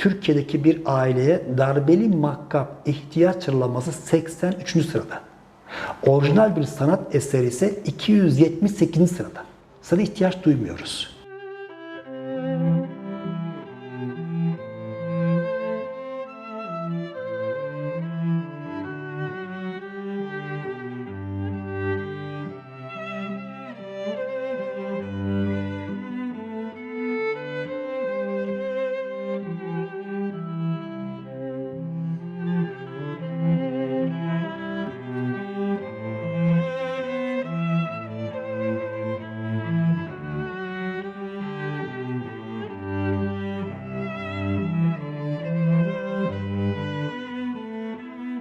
Türkiye'deki bir aileye darbeli makkap ihtiyaç sıralaması 83. sırada. Orijinal bir sanat eseri ise 278. sırada. Sana ihtiyaç duymuyoruz.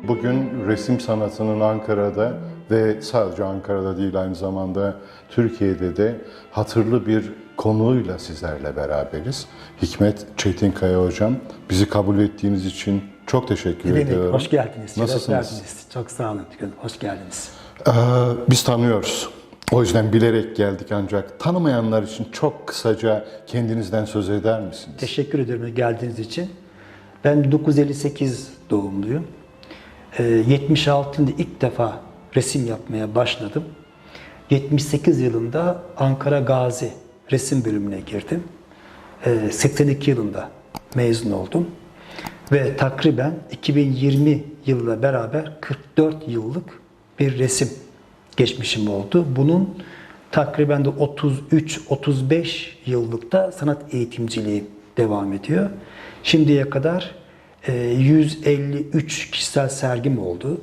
Bugün resim sanatının Ankara'da ve sadece Ankara'da değil aynı zamanda Türkiye'de de hatırlı bir konuğuyla sizlerle beraberiz. Hikmet Çetinkaya Hocam, bizi kabul ettiğiniz için çok teşekkür Ne demek? ediyorum. Hoş geldiniz. Nasılsınız? verdiniz. Çok sağ olun. Hoş geldiniz. Ee, biz tanıyoruz. O yüzden bilerek geldik ancak tanımayanlar için çok kısaca kendinizden söz eder misiniz? Teşekkür ederim geldiğiniz için. Ben 1958 doğumluyum. Ee, 76'da ilk defa resim yapmaya başladım. 78 yılında Ankara Gazi resim bölümüne girdim. Ee, 82 yılında mezun oldum. Ve takriben 2020 yılla beraber 44 yıllık bir resim geçmişim oldu. Bunun takriben de 33-35 yıllık da sanat eğitimciliği devam ediyor. Şimdiye kadar 153 kişisel sergim oldu.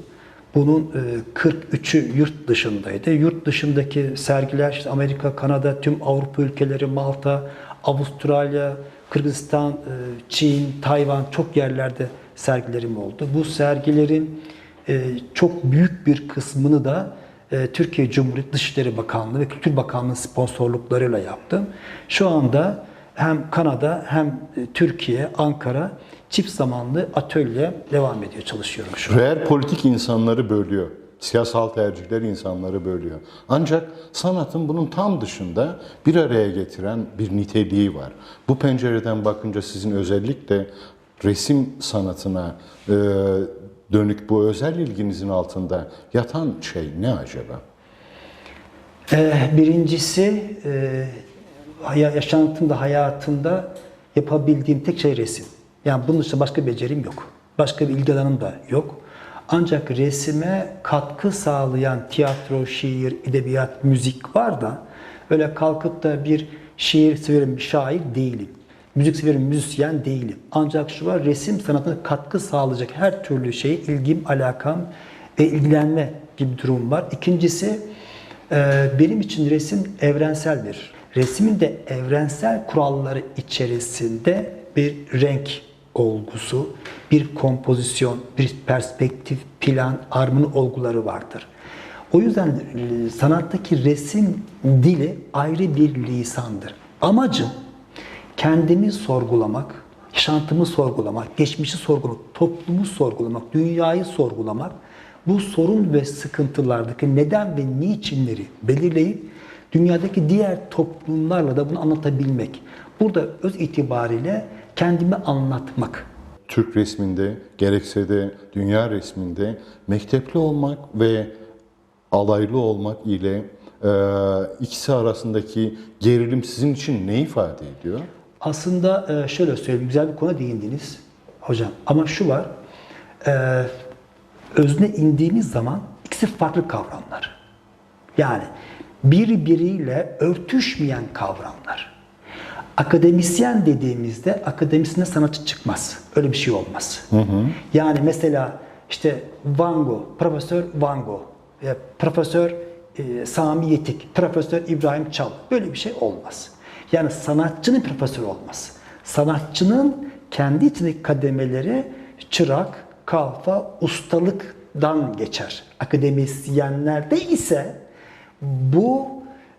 Bunun e, 43'ü yurt dışındaydı. Yurt dışındaki sergiler işte Amerika, Kanada, tüm Avrupa ülkeleri, Malta, Avustralya, Kırgızistan, e, Çin, Tayvan çok yerlerde sergilerim oldu. Bu sergilerin e, çok büyük bir kısmını da e, Türkiye Cumhuriyeti Dışişleri Bakanlığı ve Kültür Bakanlığı sponsorluklarıyla yaptım. Şu anda hem Kanada hem e, Türkiye, Ankara çift zamanlı atölye devam ediyor, çalışıyorum şu an. Real politik insanları bölüyor. Siyasal tercihler insanları bölüyor. Ancak sanatın bunun tam dışında bir araya getiren bir niteliği var. Bu pencereden bakınca sizin özellikle resim sanatına e, dönük bu özel ilginizin altında yatan şey ne acaba? Ee, Birincisi e, haya- yaşantımda, hayatımda yapabildiğim tek şey resim. Yani bunun dışında başka becerim yok. Başka bir ilgi alanım da yok. Ancak resime katkı sağlayan tiyatro, şiir, edebiyat, müzik var da öyle kalkıp da bir şiir severim, bir şair değilim. Müzik severim, müzisyen değilim. Ancak şu var, resim sanatına katkı sağlayacak her türlü şeye ilgim, alakam ve ilgilenme gibi bir durum var. İkincisi, benim için resim evrenseldir. Resmin de evrensel kuralları içerisinde bir renk olgusu, bir kompozisyon, bir perspektif, plan, armoni olguları vardır. O yüzden e, sanattaki resim dili ayrı bir lisandır. Amacım kendimi sorgulamak, yaşantımı sorgulamak, geçmişi sorgulamak, toplumu sorgulamak, dünyayı sorgulamak, bu sorun ve sıkıntılardaki neden ve niçinleri belirleyip dünyadaki diğer toplumlarla da bunu anlatabilmek. Burada öz itibariyle kendimi anlatmak. Türk resminde gerekse de dünya resminde mektepli olmak ve alaylı olmak ile e, ikisi arasındaki gerilim sizin için ne ifade ediyor? Aslında e, şöyle söyleyeyim, güzel bir konu değindiniz hocam. Ama şu var, e, özne indiğimiz zaman ikisi farklı kavramlar. Yani birbiriyle örtüşmeyen kavramlar. Akademisyen dediğimizde akademisine sanatçı çıkmaz. Öyle bir şey olmaz. Yani mesela işte Van Gogh, Profesör Van Gogh, e, Profesör e, Sami Yetik, Profesör İbrahim Çal. Böyle bir şey olmaz. Yani sanatçının profesör olmaz. Sanatçının kendi içindeki kademeleri çırak, kalfa, ustalıktan geçer. Akademisyenlerde ise bu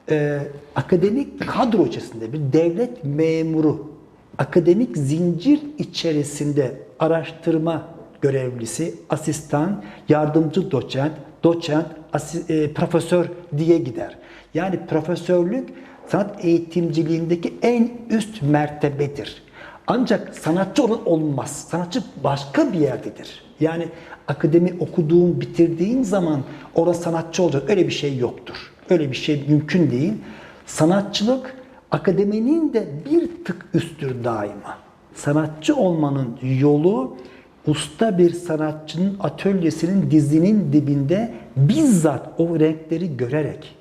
e, akademik kadro içerisinde bir devlet memuru, akademik zincir içerisinde araştırma görevlisi, asistan, yardımcı doçent, doçent, asi- e, profesör diye gider. Yani profesörlük sanat eğitimciliğindeki en üst mertebedir. Ancak sanatçı olan olmaz. Sanatçı başka bir yerdedir. Yani akademi okuduğun, bitirdiğin zaman orada sanatçı olacak. Öyle bir şey yoktur. Öyle bir şey mümkün değil. Sanatçılık akademinin de bir tık üstür daima. Sanatçı olmanın yolu usta bir sanatçının atölyesinin dizinin dibinde bizzat o renkleri görerek,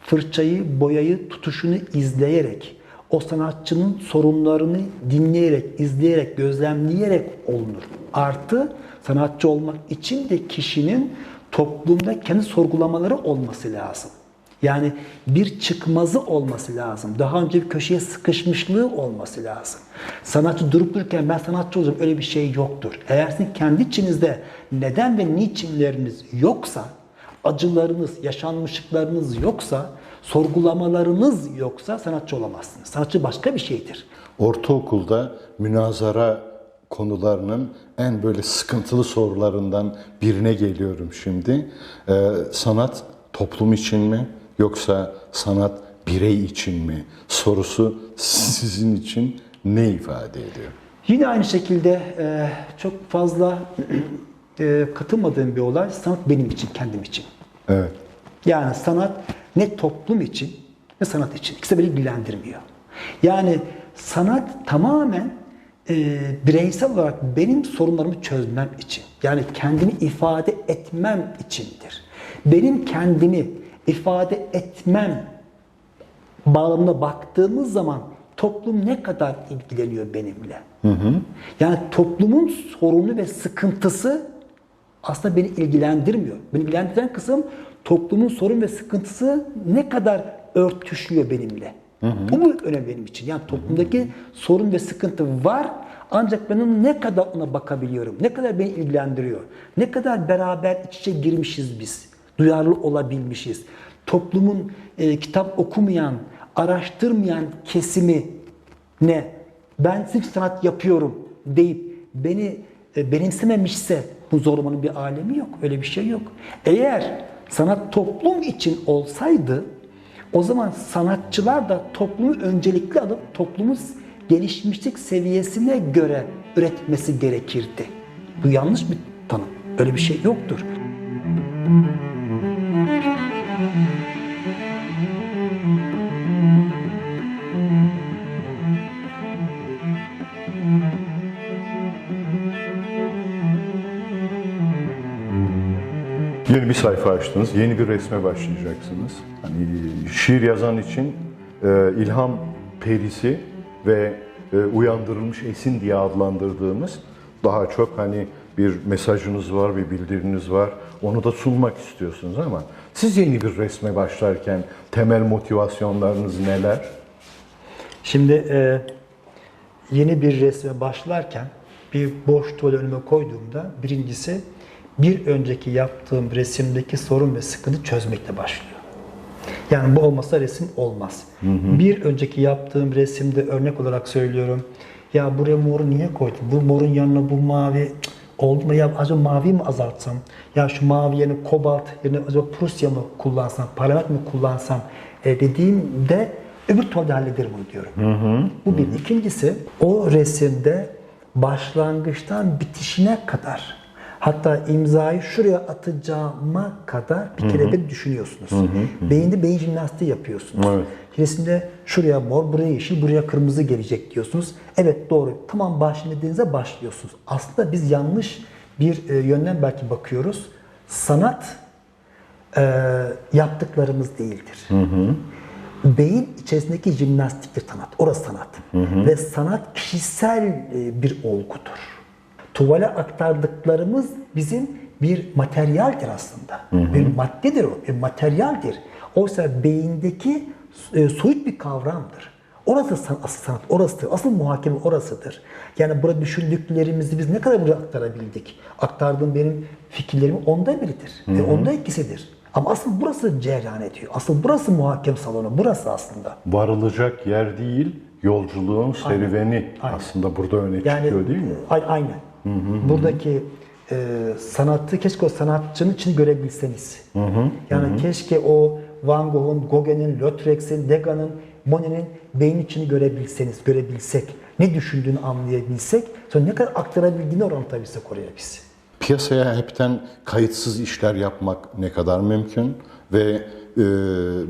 fırçayı, boyayı, tutuşunu izleyerek, o sanatçının sorunlarını dinleyerek, izleyerek, gözlemleyerek olunur. Artı sanatçı olmak için de kişinin toplumda kendi sorgulamaları olması lazım. Yani bir çıkmazı olması lazım. Daha önce bir köşeye sıkışmışlığı olması lazım. Sanatçı durup dururken ben sanatçı olacağım öyle bir şey yoktur. Eğer sizin kendi içinizde neden ve niçinleriniz yoksa, acılarınız, yaşanmışlıklarınız yoksa, sorgulamalarınız yoksa sanatçı olamazsınız. Sanatçı başka bir şeydir. Ortaokulda münazara konularının en böyle sıkıntılı sorularından birine geliyorum şimdi. Ee, sanat toplum için mi yoksa sanat birey için mi sorusu sizin için ne ifade ediyor? Yine aynı şekilde e, çok fazla e, katılmadığım bir olay sanat benim için, kendim için. Evet. Yani sanat ne toplum için ne sanat için. İkisi de beni ilgilendirmiyor. Yani sanat tamamen e, bireysel olarak benim sorunlarımı çözmem için. Yani kendimi ifade etmem içindir. Benim kendimi ifade etmem bağlamına baktığımız zaman toplum ne kadar ilgileniyor benimle? Yani toplumun sorunu ve sıkıntısı aslında beni ilgilendirmiyor. Beni ilgilendiren kısım toplumun sorun ve sıkıntısı ne kadar örtüşüyor benimle. Bu mu önemli benim için? Yani toplumdaki sorun ve sıkıntı var ancak ben onun ne kadar ona bakabiliyorum, ne kadar beni ilgilendiriyor, ne kadar beraber iç içe girmişiz biz, duyarlı olabilmişiz. Toplumun e, kitap okumayan, araştırmayan kesimi ne? Ben sırf sanat yapıyorum deyip beni e, benimsememişse bu zorlamanın bir alemi yok. Öyle bir şey yok. Eğer sanat toplum için olsaydı o zaman sanatçılar da toplumu öncelikli alıp toplumun gelişmişlik seviyesine göre üretmesi gerekirdi. Bu yanlış bir tanım. Öyle bir şey yoktur. Yeni bir sayfa açtınız, yeni bir resme başlayacaksınız. Hani şiir yazan için e, ilham perisi ve e, uyandırılmış esin diye adlandırdığımız daha çok hani bir mesajınız var, bir bildiriniz var. Onu da sunmak istiyorsunuz ama siz yeni bir resme başlarken temel motivasyonlarınız neler? Şimdi e, yeni bir resme başlarken bir boş tuval önüme koyduğumda birincisi bir önceki yaptığım resimdeki sorun ve sıkıntı çözmekle başlıyor. Yani bu olmasa resim olmaz. Bir önceki yaptığım resimde örnek olarak söylüyorum. Ya buraya moru niye koydun? Bu morun yanına bu mavi oldu mu? Ya acaba mavi mi azaltsam? Ya şu mavi yerine kobalt yerine acaba Prusya mı kullansam? Parlament mi kullansam? E, dediğimde öbür tuvalde hallederim bunu diyorum. Bu bir. İkincisi o resimde başlangıçtan bitişine kadar Hatta imzayı şuraya atacağıma kadar bir kere bir düşünüyorsunuz. Beyinde beyin jimnastiği yapıyorsunuz. Evet. Resimde şuraya mor, buraya yeşil, buraya kırmızı gelecek diyorsunuz. Evet doğru. Tamam başladığınızda başlıyorsunuz. Aslında biz yanlış bir e, yönden belki bakıyoruz. Sanat e, yaptıklarımız değildir. Beyin içerisindeki jimnastiktir sanat. Orası sanat. Ve sanat kişisel e, bir olgudur tuvale aktardıklarımız bizim bir materyaldir aslında. Bir maddedir o, bir materyaldir. Oysa beyindeki e, soyut bir kavramdır. Orası san, asıl sanat, orasıdır. Asıl muhakeme orasıdır. Yani burada düşündüklerimizi biz ne kadar buraya aktarabildik? Aktardığım benim fikirlerim onda biridir. Ve onda ikisidir. Ama asıl burası cereyan ediyor. Asıl burası muhakeme salonu. Burası aslında. Varılacak yer değil, yolculuğun serüveni Aynen. aslında burada öne Yani çıkıyor değil mi? A- aynen. Buradaki e, sanatı keşke o sanatçının içini görebilseniz. Yani keşke o Van Gogh'un, Gauguin'in, Lautrec'in, Degas'ın, Monet'in beyin içini görebilseniz, görebilsek. ne düşündüğünü anlayabilsek, sonra ne kadar aktarabildiğini oranlatabilsek oraya biz. Piyasaya hepten kayıtsız işler yapmak ne kadar mümkün ve e,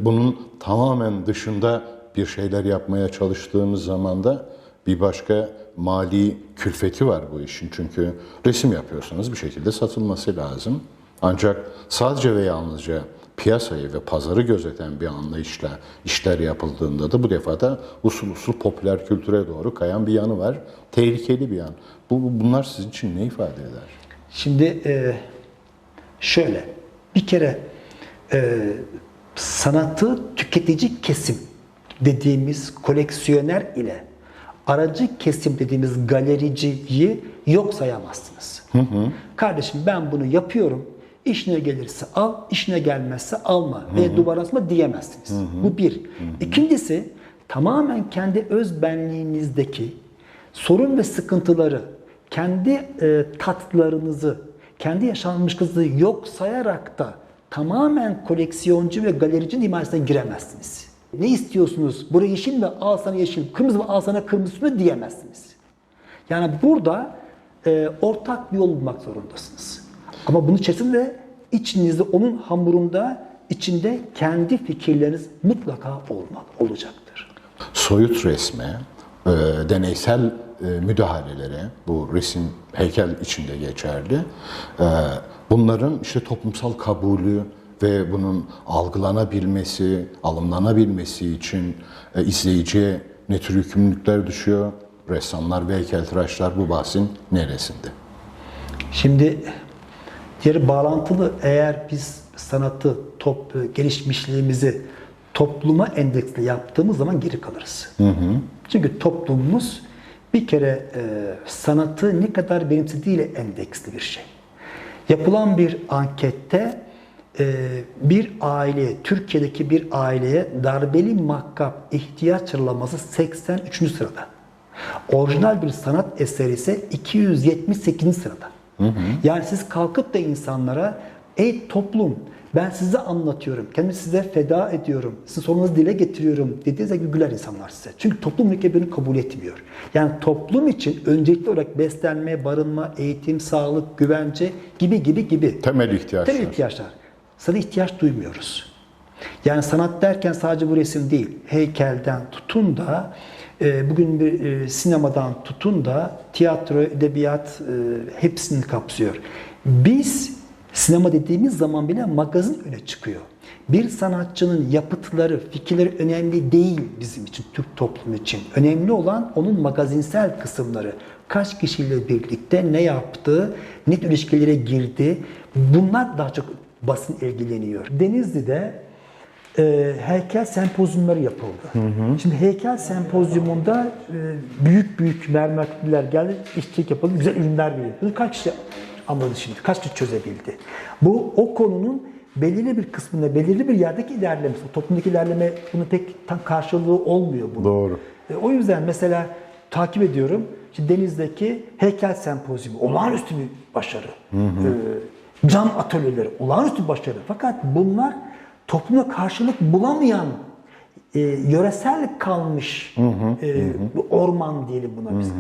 bunun tamamen dışında bir şeyler yapmaya çalıştığımız zaman da bir başka mali külfeti var bu işin. Çünkü resim yapıyorsanız bir şekilde satılması lazım. Ancak sadece ve yalnızca piyasayı ve pazarı gözeten bir anlayışla işler yapıldığında da bu defa da usul usul popüler kültüre doğru kayan bir yanı var. Tehlikeli bir yan. Bu, bunlar sizin için ne ifade eder? Şimdi e, şöyle, bir kere e, sanatı tüketici kesim dediğimiz koleksiyoner ile aracı kesim dediğimiz galericiyi yok sayamazsınız. Kardeşim ben bunu yapıyorum, işine gelirse al, işine gelmezse alma ve duvar asma diyemezsiniz. Bu bir. İkincisi tamamen kendi öz benliğinizdeki sorun ve sıkıntıları, kendi e, tatlarınızı, kendi yaşanmışlığınızı yok sayarak da tamamen koleksiyoncu ve galerici himayesine giremezsiniz. Ne istiyorsunuz? Buraya yeşil mi? Al sana yeşil. Kırmızı mı? Al sana kırmızı mı? Diyemezsiniz. Yani burada e, ortak bir yol bulmak zorundasınız. Ama bunun içerisinde içinizde, onun hamurunda, içinde kendi fikirleriniz mutlaka olmalı, olacaktır. soyut resme, e, deneysel e, müdahalelere, bu resim heykel içinde geçerli, e, bunların işte toplumsal kabulü ve bunun algılanabilmesi, alımlanabilmesi için e, izleyiciye ne tür yükümlülükler düşüyor? Ressamlar ve heykeltıraşlar bu bahsin neresinde? Şimdi diğer bağlantılı eğer biz sanatı, top, gelişmişliğimizi topluma endeksli yaptığımız zaman geri kalırız. Çünkü toplumumuz bir kere e, sanatı ne kadar benimsediğiyle endeksli bir şey. Yapılan bir ankette e, bir aile, Türkiye'deki bir aileye darbeli mahkap ihtiyaç sıralaması 83. sırada. Orijinal bir sanat eseri ise 278. sırada. Yani siz kalkıp da insanlara ey toplum ben size anlatıyorum, kendimi size feda ediyorum, sizin sorununuzu dile getiriyorum dediğinizde güler insanlar size. Çünkü toplum ülke kabul etmiyor. Yani toplum için öncelikli olarak beslenme, barınma, eğitim, sağlık, güvence gibi gibi gibi. Temel ihtiyaçlar. Temel ihtiyaçlar. Sana ihtiyaç duymuyoruz. Yani sanat derken sadece bu resim değil. Heykelden tutun da e, bugün bir e, sinemadan tutun da tiyatro, edebiyat e, hepsini kapsıyor. Biz sinema dediğimiz zaman bile magazin öne çıkıyor. Bir sanatçının yapıtları, fikirleri önemli değil bizim için, Türk toplumu için. Önemli olan onun magazinsel kısımları. Kaç kişiyle birlikte ne yaptı, ne ilişkilere girdi. Bunlar daha çok basın ilgileniyor. Denizli'de e, heykel sempozyumları yapıldı. Şimdi heykel sempozyumunda e, büyük büyük mermerler geldi, işçilik yapıldı, güzel ürünler verildi. Kaç kişi anladı şimdi, kaç kişi çözebildi? Bu o konunun belirli bir kısmında, belirli bir yerdeki ilerlemesi, toplumdaki ilerleme bunun pek tam karşılığı olmuyor bunun. Doğru. E, o yüzden mesela takip ediyorum. İşte Deniz'deki heykel sempozyumu olağanüstü bir başarı. E, cam atölyeleri olağanüstü bir başarı. Fakat bunlar toplumda karşılık bulamayan e, yöresel kalmış e, orman diyelim buna biz.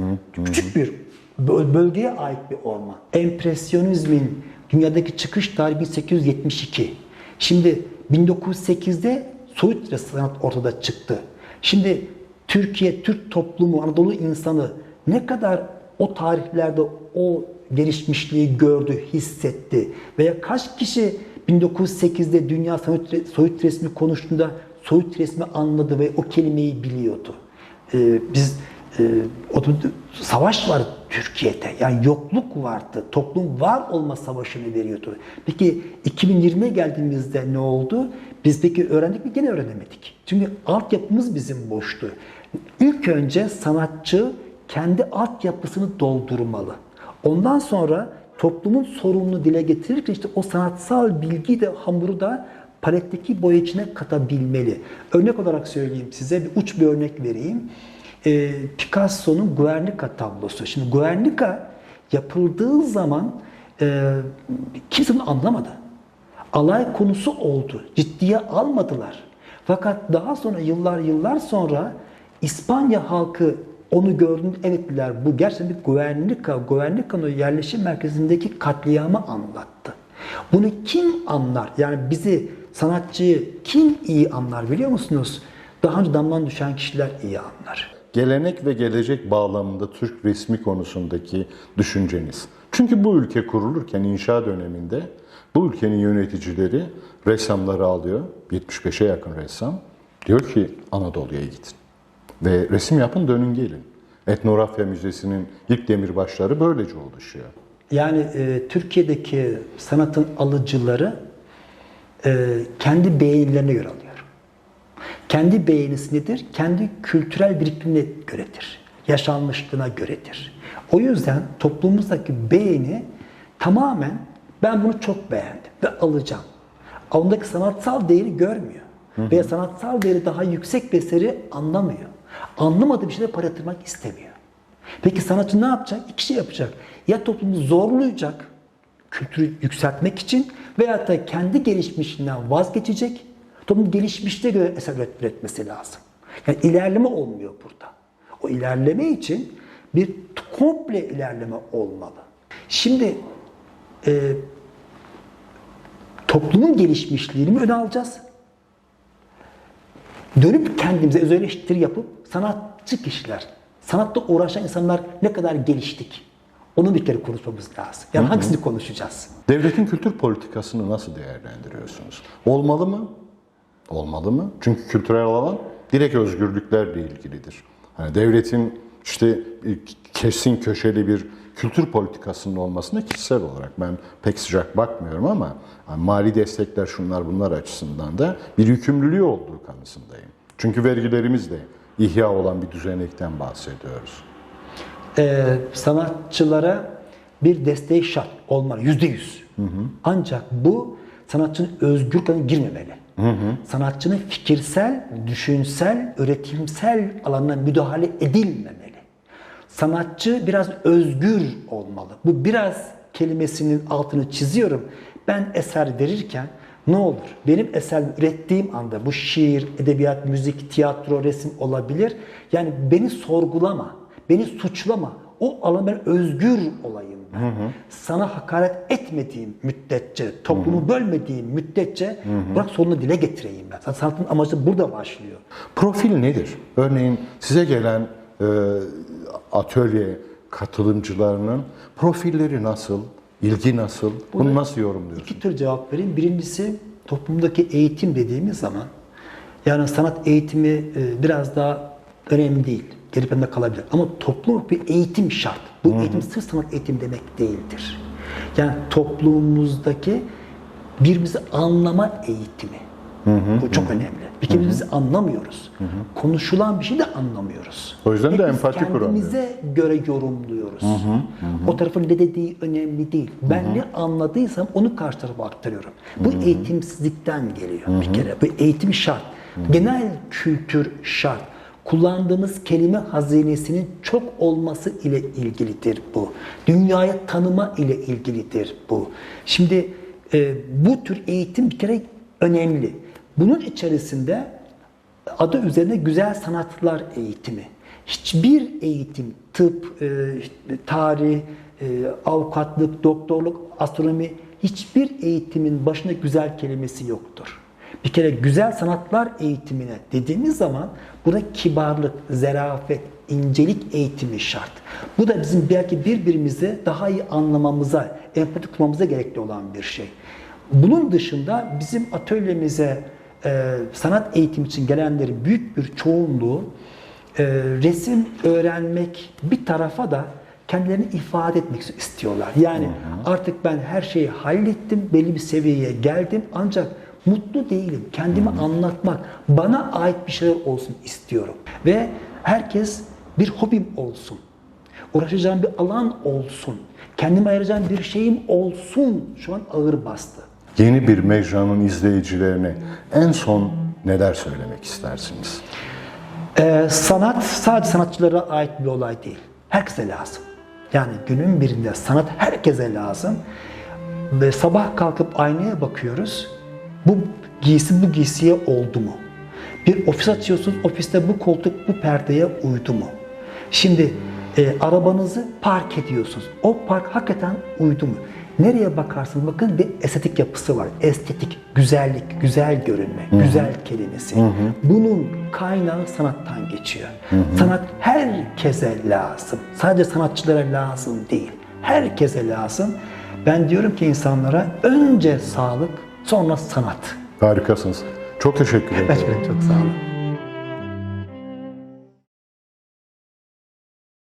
Küçük bir böl- bölgeye ait bir orman. Empresyonizmin dünyadaki çıkış tarihi 1872. Şimdi 1908'de soyut sanat ortada çıktı. Şimdi Türkiye, Türk toplumu, Anadolu insanı ne kadar o tarihlerde o gelişmişliği gördü, hissetti veya kaç kişi 1908'de dünya soyut, resmi konuştuğunda soyut resmi anladı ve o kelimeyi biliyordu. Ee, biz e, o savaş var Türkiye'de. Yani yokluk vardı. Toplum var olma savaşını veriyordu. Peki 2020'ye geldiğimizde ne oldu? Biz peki öğrendik mi? Gene öğrenemedik. Çünkü altyapımız bizim boştu. İlk önce sanatçı kendi altyapısını doldurmalı. Ondan sonra toplumun sorununu dile getirirken işte o sanatsal bilgi de hamuru da paletteki boya içine katabilmeli. Örnek olarak söyleyeyim size bir uç bir örnek vereyim. Ee, Picasso'nun Guernica tablosu. Şimdi Guernica yapıldığı zaman e, kimse bunu anlamadı. Alay konusu oldu. Ciddiye almadılar. Fakat daha sonra yıllar yıllar sonra İspanya halkı Onu gördüm, evet dediler bu gerçekten bir Guernica, Guernica'nın yerleşim merkezindeki katliamı anlattı. Bunu kim anlar? Yani bizi sanatçıyı kim iyi anlar biliyor musunuz? Daha önce damdan düşen kişiler iyi anlar. Gelenek ve gelecek bağlamında Türk resmi konusundaki düşünceniz. Çünkü bu ülke kurulurken inşa döneminde bu ülkenin yöneticileri ressamları alıyor. 75'e yakın ressam. Diyor ki Anadolu'ya gidin. Ve resim yapın dönün gelin. Etnografya Müzesi'nin ilk demirbaşları böylece oluşuyor. Yani e, Türkiye'deki sanatın alıcıları e, kendi beğenilerine göre alıyor. Kendi beğenisi nedir? Kendi kültürel birikimine göredir. Yaşanmışlığına göredir. O yüzden toplumumuzdaki beğeni tamamen ben bunu çok beğendim ve alacağım. Ondaki sanatsal değeri görmüyor. Veya sanatsal değeri daha yüksek bir eseri anlamıyor. Anlamadığı bir şeyde para yatırmak istemiyor. Peki sanatçı ne yapacak? İki şey yapacak. Ya toplumu zorlayacak, kültürü yükseltmek için veya da kendi gelişmişliğinden vazgeçecek, toplumun gelişmişliğe göre eser üret- üretmesi lazım. Yani ilerleme olmuyor burada. O ilerleme için bir komple ilerleme olmalı. Şimdi e, toplumun gelişmişliğini mi öne alacağız? Dönüp kendimize öz eleştiri yapıp sanatçı kişiler, sanatla uğraşan insanlar ne kadar geliştik? Onu bir kere konuşmamız lazım. Yani hangisini konuşacağız? Devletin kültür politikasını nasıl değerlendiriyorsunuz? Olmalı mı? Olmalı mı? Çünkü kültürel alan direkt özgürlüklerle ilgilidir. Hani devletin işte kesin köşeli bir kültür politikasının olmasına kişisel olarak ben pek sıcak bakmıyorum ama hani mali destekler şunlar bunlar açısından da bir yükümlülüğü olduğu kanısındayım. Çünkü vergilerimizle ihya olan bir düzenekten bahsediyoruz. Ee, sanatçılara bir desteği şart olmalı, yüzde yüz. Ancak bu sanatçının özgürlüğüne girmemeli. Sanatçının fikirsel, düşünsel, üretimsel alanına müdahale edilmemeli. Sanatçı biraz özgür olmalı. Bu biraz kelimesinin altını çiziyorum. Ben eser verirken ne olur? Benim eser ürettiğim anda bu şiir, edebiyat, müzik, tiyatro, resim olabilir. Yani beni sorgulama, beni suçlama. O alan ben özgür olayım ben. Sana hakaret etmediğim müddetçe, toplumu bölmediğim müddetçe bırak sonunu dile getireyim ben. Sanatın amacı burada başlıyor. Profil nedir? Örneğin size gelen e, atölye katılımcılarının profilleri nasıl? İlgi nasıl? Bunu nasıl yorumluyorsunuz? İki tür cevap vereyim. Birincisi toplumdaki eğitim dediğimiz zaman yani sanat eğitimi e, biraz daha önemli değil. Geri planda kalabilir. Ama toplum bir eğitim şart. Bu eğitim sırf sanat eğitim demek değildir. Yani toplumumuzdaki birbirimizi anlama eğitimi. Bu çok önemli. Bir kere birbirimizi anlamıyoruz. Konuşulan bir şey de anlamıyoruz. O yüzden de Hepimiz empati kuramıyoruz. kendimize göre yorumluyoruz. O tarafın ne dediği önemli değil. Ben ne anladıysam onu karşı tarafa aktarıyorum. Bu eğitimsizlikten geliyor bir kere. Bu eğitim şart. Genel kültür şart. Kullandığımız kelime hazinesinin çok olması ile ilgilidir bu. Dünyaya tanıma ile ilgilidir bu. Şimdi e, bu tür eğitim bir kere önemli. Bunun içerisinde adı üzerine güzel sanatlar eğitimi. Hiçbir eğitim, tıp, e, tarih, e, avukatlık, doktorluk, astronomi hiçbir eğitimin başında güzel kelimesi yoktur. Bir kere güzel sanatlar eğitimine dediğimiz zaman burada kibarlık, zerafet, incelik eğitimi şart. Bu da bizim belki birbirimizi daha iyi anlamamıza, empati kurmamıza gerekli olan bir şey. Bunun dışında bizim atölyemize e, sanat eğitimi için gelenlerin büyük bir çoğunluğu e, resim öğrenmek bir tarafa da kendilerini ifade etmek istiyorlar. Yani artık ben her şeyi hallettim, belli bir seviyeye geldim ancak mutlu değilim. Kendimi anlatmak, bana ait bir şeyler olsun istiyorum. Ve herkes bir hobim olsun. Uğraşacağım bir alan olsun. Kendime ayıracağım bir şeyim olsun. Şu an ağır bastı. Yeni bir mecranın izleyicilerine en son neler söylemek istersiniz? Ee, sanat sadece sanatçılara ait bir olay değil. Herkese lazım. Yani günün birinde sanat herkese lazım. Ve sabah kalkıp aynaya bakıyoruz. Bu giysi bu giysiye oldu mu? Bir ofis açıyorsunuz, ofiste bu koltuk bu perdeye uydu mu? Şimdi e, arabanızı park ediyorsunuz. O park hakikaten uydu mu? Nereye bakarsınız bakın bir estetik yapısı var. Estetik, güzellik, güzel görünme, güzel kelimesi. Bunun kaynağı sanattan geçiyor. Sanat herkese lazım. Sadece sanatçılara lazım değil. Herkese lazım. Ben diyorum ki insanlara önce sağlık, sonra sanat. Harikasınız. Çok teşekkür ederim. Gerçekten çok sağ olun.